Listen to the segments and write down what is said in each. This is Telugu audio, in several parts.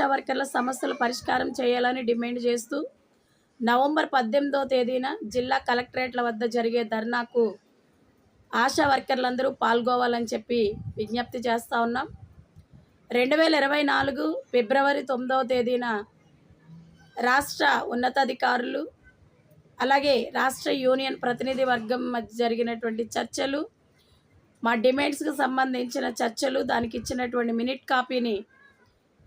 ఆశా వర్కర్ల సమస్యలు పరిష్కారం చేయాలని డిమాండ్ చేస్తూ నవంబర్ పద్దెనిమిదో తేదీన జిల్లా కలెక్టరేట్ల వద్ద జరిగే ధర్నాకు ఆశా వర్కర్లందరూ పాల్గొవాలని చెప్పి విజ్ఞప్తి చేస్తూ ఉన్నాం. రెండు వేల ఇరవై నాలుగు ఫిబ్రవరి తొమ్మిదవ తేదీన రాష్ట్ర ఉన్నతాధికారులు అలాగే రాష్ట్ర యూనియన్ ప్రతినిధి వర్గం మధ్య జరిగినటువంటి చర్చలు మా డిమాండ్స్కి సంబంధించిన చర్చలు దానికి ఇచ్చినటువంటి మినిట్ కాపీని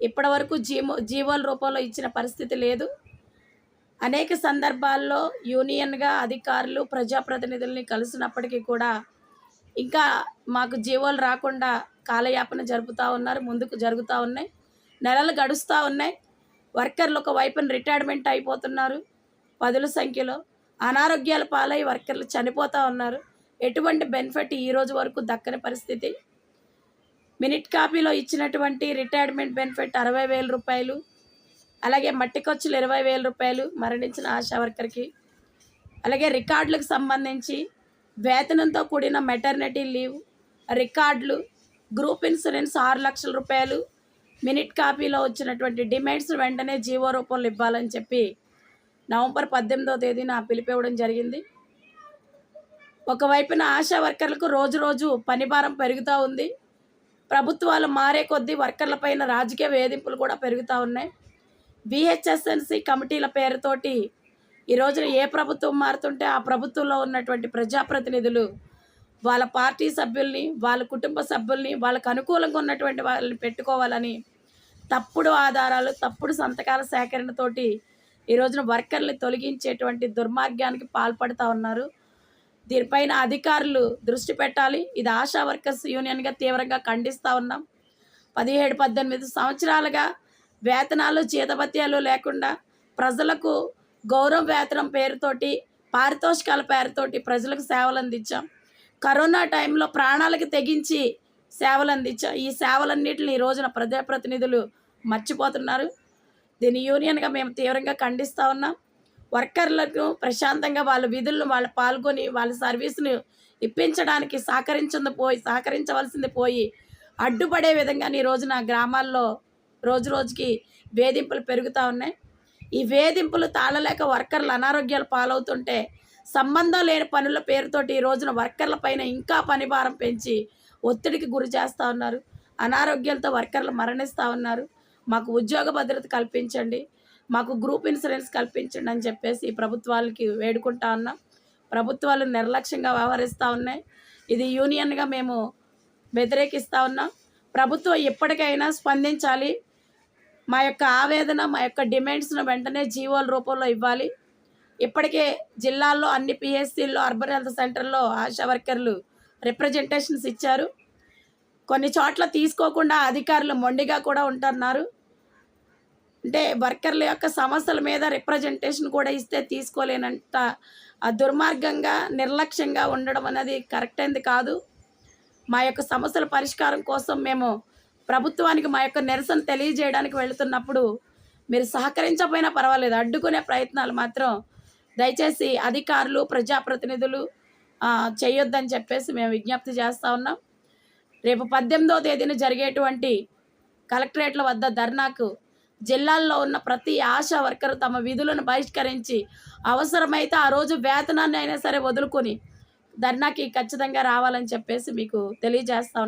ఇప్పటివరకు జీమో జీవోల రూపంలో ఇచ్చిన పరిస్థితి లేదు. అనేక సందర్భాల్లో యూనియన్గా అధికారులు ప్రజాప్రతినిధుల్ని కలిసినప్పటికీ కూడా ఇంకా మాకు జీవోలు రాకుండా కాలయాపన జరుపుతూ ఉన్నారు ముందుకు జరుగుతూ ఉన్నాయి. నెలలు గడుస్తూ ఉన్నాయి. వర్కర్లు ఒక వైపున రిటైర్మెంట్ అయిపోతున్నారు పదుల సంఖ్యలో. అనారోగ్యాల పాలై వర్కర్లు చనిపోతూ ఉన్నారు. ఎటువంటి బెనిఫిట్ ఈ రోజు వరకు దక్కని పరిస్థితి? మినిట్ కాపీలో ఇచ్చినటువంటి రిటైర్మెంట్ బెనిఫిట్ అరవై వేల రూపాయలు అలాగే మట్టి ఖర్చులు ఇరవై వేల రూపాయలు మరణించిన ఆశా వర్కర్కి. అలాగే రికార్డులకు సంబంధించి వేతనంతో కూడిన మెటర్నిటీ లీవ్ రికార్డులు గ్రూప్ ఇన్సూరెన్స్ ఆరు లక్షల రూపాయలు మినిట్ కాపీలో వచ్చినటువంటి డిమాండ్స్ వెంటనే జీవో రూపంలో ఇవ్వాలని చెప్పి నవంబర్ పద్దెనిమిదవ తేదీన పిలిపివ్వడం జరిగింది. ఒకవైపున ఆశా వర్కర్లకు రోజు రోజు పనిభారం పెరుగుతూ ఉంది. ప్రభుత్వాలు మారే కొద్దీ వర్కర్లపైన రాజకీయ వేధింపులు కూడా పెరుగుతూ ఉన్నాయి. బిహెచ్ఎస్ఎన్సి కమిటీల పేరుతోటి ఈ రోజున ఏ ప్రభుత్వం మారుతుంటే ఆ ప్రభుత్వంలో ఉన్నటువంటి ప్రజాప్రతినిధులు వాళ్ళ పార్టీ సభ్యుల్ని వాళ్ళ కుటుంబ సభ్యుల్ని వాళ్ళకు అనుకూలంగా ఉన్నటువంటి వాళ్ళని పెట్టుకోవాలని తప్పుడు ఆధారాలు తప్పుడు సంతకాల సేకరణతోటి ఈ రోజున వర్కర్లు తొలగించేటువంటి దుర్మార్గానికి పాల్పడుతూ ఉన్నారు. దీనిపైన అధికారులు దృష్టి పెట్టాలి. ఇది ఆశా వర్కర్స్ యూనియన్గా తీవ్రంగా ఖండిస్తూ ఉన్నాం. పదిహేడు పద్దెనిమిది సంవత్సరాలుగా వేతనాలు జీతభత్యాలు లేకుండా ప్రజలకు గౌరవ వేతనం పేరుతోటి పారితోషికాల పేరుతోటి ప్రజలకు సేవలు అందించాం కరోనా టైంలో ప్రాణాలకు తెగించి సేవలు అందించాం ఈ సేవలన్నింటిని ఈ రోజున ప్రజాప్రతినిధులు మర్చిపోతున్నారు. దీని యూనియన్గా మేము తీవ్రంగా ఖండిస్తూ ఉన్నాం. వర్కర్లకు ప్రశాంతంగా వాళ్ళ విధులను వాళ్ళు పాల్గొని వాళ్ళ సర్వీస్ను ఇప్పించడానికి సహకరించింది పోయి సహకరించవలసింది పోయి అడ్డుపడే విధంగా ఈ రోజున గ్రామాల్లో రోజు రోజుకి వేధింపులు పెరుగుతూ ఉన్నాయి. ఈ వేధింపులు తాళలేక వర్కర్లు అనారోగ్యాలు పాలవుతుంటే సంబంధం లేని పనుల పేరుతోటి ఈ రోజున వర్కర్ల పైన ఇంకా పని భారం పెంచి ఒత్తిడికి గురి చేస్తూ ఉన్నారు. అనారోగ్యాలతో వర్కర్లు మరణిస్తూ ఉన్నారు. మాకు ఉద్యోగ భద్రత కల్పించండి. మాకు గ్రూప్ ఇన్సూరెన్స్ కల్పించండి అని చెప్పేసి ప్రభుత్వాలకి వేడుకుంటా ఉన్నాం. ప్రభుత్వాలు నిర్లక్ష్యంగా వ్యవహరిస్తూ ఉన్నాయి. ఇది యూనియన్గా మేము వ్యతిరేకిస్తూ ఉన్నాం. ప్రభుత్వం ఎప్పటికైనా స్పందించాలి. మా యొక్క ఆవేదన మా యొక్క డిమాండ్స్ను వెంటనే జీవోల రూపంలో ఇవ్వాలి. ఇప్పటికే జిల్లాల్లో అన్ని పిఎస్సీల్లో అర్బన్ హెల్త్ సెంటర్లో ఆశా వర్కర్లు రిప్రజెంటేషన్స్ ఇచ్చారు. కొన్ని చోట్ల తీసుకోకుండా అధికారులు మొండిగా కూడా ఉంటున్నారు. అంటే వర్కర్ల యొక్క సమస్యల మీద రిప్రజెంటేషన్ కూడా ఇస్తే తీసుకోలేనంత ఆ దుర్మార్గంగా నిర్లక్ష్యంగా ఉండడం అనేది కరెక్ట్ అయింది కాదు. మా యొక్క సమస్యల పరిష్కారం కోసం మేము ప్రభుత్వానికి మా యొక్క నిరసన తెలియజేయడానికి వెళుతున్నప్పుడు మీరు సహకరించకపోయినా పర్వాలేదు. అడ్డుకునే ప్రయత్నాలు మాత్రం దయచేసి అధికారులు ప్రజాప్రతినిధులు చేయొద్దని చెప్పేసి మేము విజ్ఞప్తి చేస్తూ ఉన్నాం. రేపు పద్దెనిమిదవ తేదీన జరిగేటువంటి కలెక్టరేట్ల వద్ద ధర్నాకు జిల్లాల్లో ఉన్న ప్రతి ఆశా వర్కర్ తమ విధులను బహిష్కరించి అవసరమైతే ఆ రోజు వేతనాన్ని అయినా సరే వదులుకొని ధర్నాకి ఖచ్చితంగా రావాలని చెప్పేసి మీకు తెలియజేస్తా